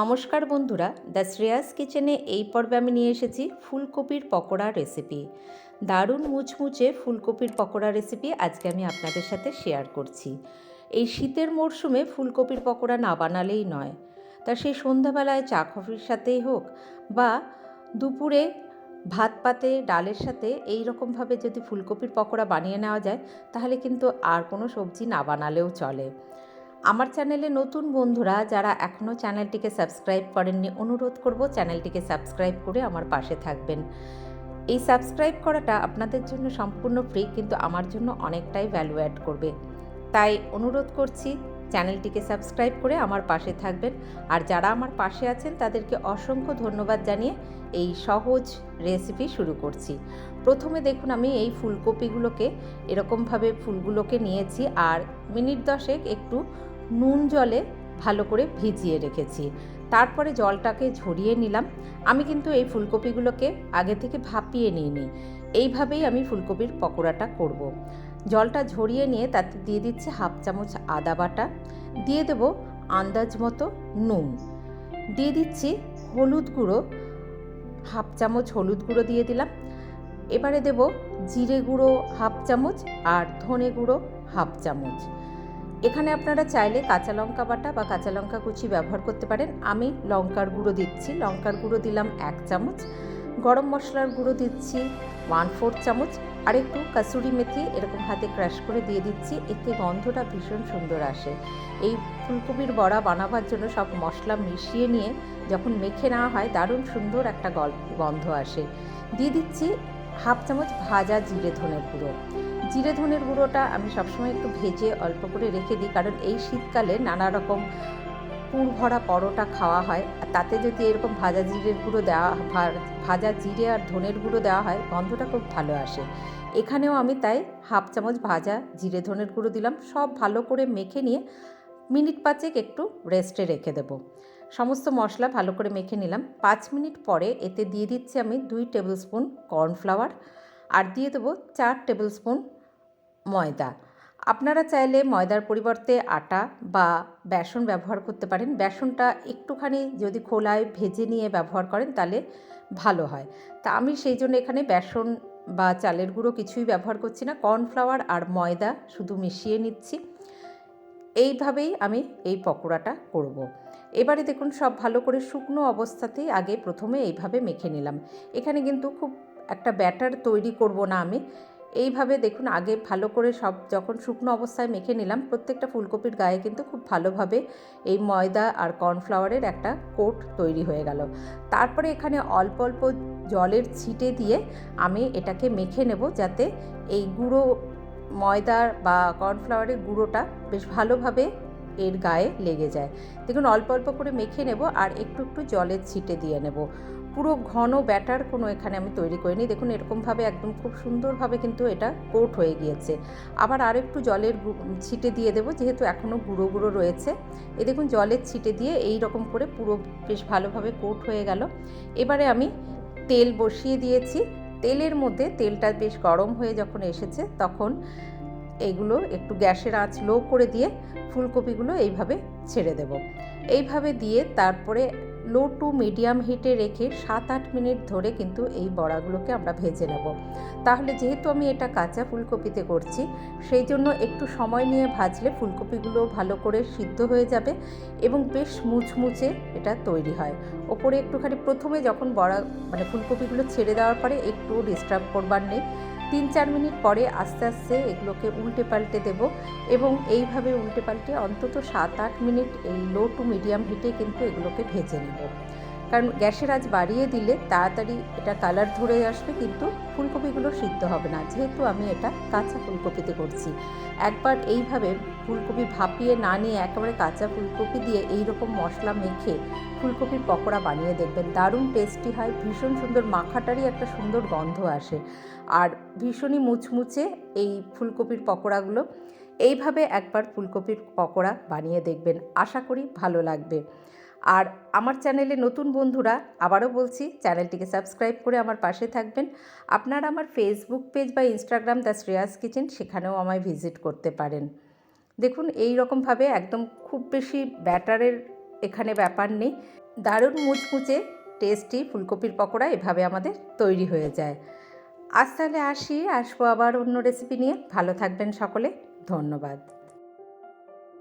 নমস্কার বন্ধুরা, দ্য শ্রেয়াস কিচেনে এই পর্বে আমি নিয়ে এসেছি ফুলকপির পকোড়া রেসিপি দারুণ মুচমুচে ফুলকপির পকোড়া রেসিপি আজকে আমি আপনাদের সাথে শেয়ার করছি। এই শীতের মরশুমে ফুলকপির পকোড়া না বানালেই নয়। তা সেই সন্ধ্যাবেলায় চা কফির সাথেই হোক বা দুপুরে ভাত পাতে, ডালের সাথে এই রকমভাবে যদি ফুলকপির পকোড়া বানিয়ে নেওয়া যায়, তাহলে কিন্তু আর কোনো সবজি না বানালেও চলে। আমার চ্যানেলে নতুন বন্ধুরা যারা এখনও চ্যানেলটিকে সাবস্ক্রাইব করেননি, অনুরোধ করব চ্যানেলটিকে সাবস্ক্রাইব করে আমার পাশে থাকবেন। এই সাবস্ক্রাইব করাটা আপনাদের জন্য সম্পূর্ণ ফ্রি, কিন্তু আমার জন্য অনেকটাই ভ্যালু অ্যাড করবে। তাই অনুরোধ করছি, চ্যানেলটিকে সাবস্ক্রাইব করে আমার পাশে থাকবেন। আর যারা আমার পাশে আছেন, তাদেরকে অসংখ্য ধন্যবাদ জানিয়ে এই সহজ রেসিপি শুরু করছি। প্রথমে দেখুন, আমি এই ফুলকপিগুলোকে এরকমভাবে ফুলগুলোকে নিয়েছি, আর মিনিট দশেক একটু নুন জলে ভালো করে ভিজিয়ে রেখেছি। তারপরে জলটাকে ঝরিয়ে নিলাম। আমি কিন্তু এই ফুলকপিগুলোকে আগে থেকে ভাপিয়ে নিইনি। এইভাবেই আমি ফুলকপির পকোড়াটা করব। জলটা ঝরিয়ে নিয়ে তাতে দিয়ে দিচ্ছি হাফ চামচ আদা বাটা। দিয়ে দেব আন্দাজ মতো নুন। দিয়ে দিচ্ছি হলুদ গুঁড়ো। হাফ চামচ হলুদ গুঁড়ো দিয়ে দিলাম। এবারে দেব জিরে গুঁড়ো হাফ চামচ আর ধনে গুঁড়ো হাফ চামচ। এখানে আপনারা চাইলে কাঁচা লঙ্কা বাটা বা কাঁচা লঙ্কা কুচি ব্যবহার করতে পারেন। আমি লঙ্কার গুঁড়ো দিচ্ছি। লঙ্কার গুঁড়ো দিলাম এক চামচ। গরম মশলার গুঁড়ো দিচ্ছি ওয়ান ফোর চামচ। আর একটু কাসুরি মেথি এরকম হাতে ক্রাশ করে দিয়ে দিচ্ছি। এতে গন্ধটা ভীষণ সুন্দর আসে। এই ফুলকপির বড়া বানাবার জন্য সব মশলা মিশিয়ে নিয়ে যখন মেখে নেওয়া হয়, দারুণ সুন্দর একটা গন্ধ আসে। দিয়ে দিচ্ছি হাফ চামচ ভাজা জিরে ধনের গুঁড়ো। জিরে ধনের গুঁড়োটা আমি সবসময় একটু ভেজে অল্প করে রেখে দিই, কারণ এই শীতকালে নানা রকম পুর ভরা পরোটা খাওয়া হয়। আর তাতে যদি এরকম ভাজা জিরের গুঁড়ো দেওয়া ভাজা জিরে আর ধনের গুঁড়ো দেওয়া হয়, গন্ধটা খুব ভালো আসে। এখানেও আমি তাই হাফ চামচ ভাজা জিরে ধনের গুঁড়ো দিলাম, সব ভালো করে মেখে নিয়ে মিনিট পাঁচেক একটু রেস্টে রেখে দেবো। সমস্ত মশলা ভালো করে মেখে নিলাম। পাঁচ মিনিট পরে এতে দিয়ে দিচ্ছি আমি দুই টেবিল স্পুন কর্নফ্লাওয়ার, আর দিয়ে দেবো চার টেবিল স্পুন ময়দা। আপনারা চাইলে ময়দার পরিবর্তে আটা বা বেসন ব্যবহার করতে পারেন। বেসনটা একটুখানি যদি খোলায় ভেজে নিয়ে ব্যবহার করেন তাহলে ভালো হয়। তা আমি সেই জন্য এখানে বেসন বা চালের গুঁড়ো কিছুই ব্যবহার করছি না। কর্নফ্লাওয়ার আর ময়দা শুধু মিশিয়ে নিচ্ছি। এইভাবেই আমি এই পকোড়াটা করব। এবারে দেখুন, সব ভালো করে শুকনো অবস্থাতেই আগে প্রথমে এইভাবে মেখে নিলাম। এখানে কিন্তু খুব একটা ব্যাটার তৈরি করব না আমি। এইভাবে দেখুন আগে ভালো করে সব যখন শুকনো অবস্থায় মেখে নিলাম, প্রত্যেকটা ফুলকপির গায়ে কিন্তু খুব ভালোভাবে এই ময়দা আর কর্নফ্লাওয়ারের একটা কোট তৈরি হয়ে গেল। তারপরে এখানে অল্প অল্প জলের ছিটে দিয়ে আমি এটাকে মেখে নেব যাতে এই গুঁড়ো ময়দার বা কর্নফ্লাওয়ারের গুঁড়োটা বেশ ভালোভাবে এর গায়ে লেগে যায়। দেখুন, অল্প অল্প করে মেখে নেব আর একটু একটু জলের ছিটে দিয়ে নেব। পুরো ঘন ব্যাটার কোনো এখানে আমি তৈরি করিনি। দেখুন, এরকমভাবে একদম খুব সুন্দরভাবে কিন্তু এটা কোট হয়ে গিয়েছে। আবার আর একটু জলের ছিটে দিয়ে দেবো, যেহেতু এখনও গুঁড়ো গুঁড়ো রয়েছে। এ দেখুন, জলের ছিটে দিয়ে এই রকম করে পুরো বেশ ভালোভাবে কোট হয়ে গেল। এবারে আমি তেল বসিয়ে দিয়েছি। তেলের মধ্যে তেলটা বেশ গরম হয়ে যখন এসেছে, তখন এগুলো একটু গ্যাসের আঁচ লো করে দিয়ে ফুলকপিগুলো এইভাবে ছেড়ে দেব। এইভাবে দিয়ে তারপরে লো টু মিডিয়াম হিটে রেখে সাত আট মিনিট ধরে কিন্তু এই বড়াগুলোকে আমরা ভেজে নেব। তাহলে যেহেতু আমি এটা কাঁচা ফুলকপিতে করছি, সেই জন্য একটু সময় নিয়ে ভাজলে ফুলকপিগুলো ভালো করে সিদ্ধ হয়ে যাবে এবং বেশ মুচমুচে এটা তৈরি হয়। ওপরে একটুখানি প্রথমে যখন বড়া মানে ফুলকপিগুলো ছেড়ে দেওয়ার পরে একটু ডিস্টার্ব করবার নেই। তিন চার মিনিট পরে আস্তে আস্তে এগুলোকে উল্টে পাল্টে দেব এবং এইভাবে উল্টে পাল্টে অন্তত সাত আট মিনিট এই লো টু মিডিয়াম হিটে কিন্তু এগুলোকে ভেজে নেব। কারণ গ্যাসের আজ বাড়িয়ে দিলে তাড়াতাড়ি এটা কালার ধরে আসবে, কিন্তু ফুলকপিগুলো সিদ্ধ হবে না। যেহেতু আমি এটা কাঁচা ফুলকপিতে করছি। একবার এইভাবে ফুলকপি ভাপিয়ে না নিয়ে একেবারে কাঁচা ফুলকপি দিয়ে এই রকম মশলা মেখে ফুলকপির পকোড়া বানিয়ে দেখবেন। দারুণ টেস্টি হয়, ভীষণ সুন্দর মাখাটারই একটা সুন্দর গন্ধ আসে। আর ভীষণই মুচমুচে এই ফুলকপির পকোড়াগুলো। এইভাবে একবার ফুলকপির পকোড়া বানিয়ে দেখবেন। আশা করি ভালো লাগবে। আর আমার চ্যানেলে নতুন বন্ধুরা, আবারও বলছি, চ্যানেলটিকে সাবস্ক্রাইব করে আমার পাশে থাকবেন। আপনারা আমার ফেসবুক পেজ বা ইনস্টাগ্রাম দ্য শ্রেয়াস কিচেন, সেখানেও আমায় ভিজিট করতে পারেন। দেখুন, এই রকমভাবে একদম খুব বেশি ব্যাটারের এখানে ব্যাপার নেই। দারুণ মুচমুচে টেস্টি ফুলকপির পকোড়া এভাবে আমাদের তৈরি হয়ে যায়। আজ তাহলে আসি, আসব আবার অন্য রেসিপি নিয়ে। ভালো থাকবেন সকলে। ধন্যবাদ।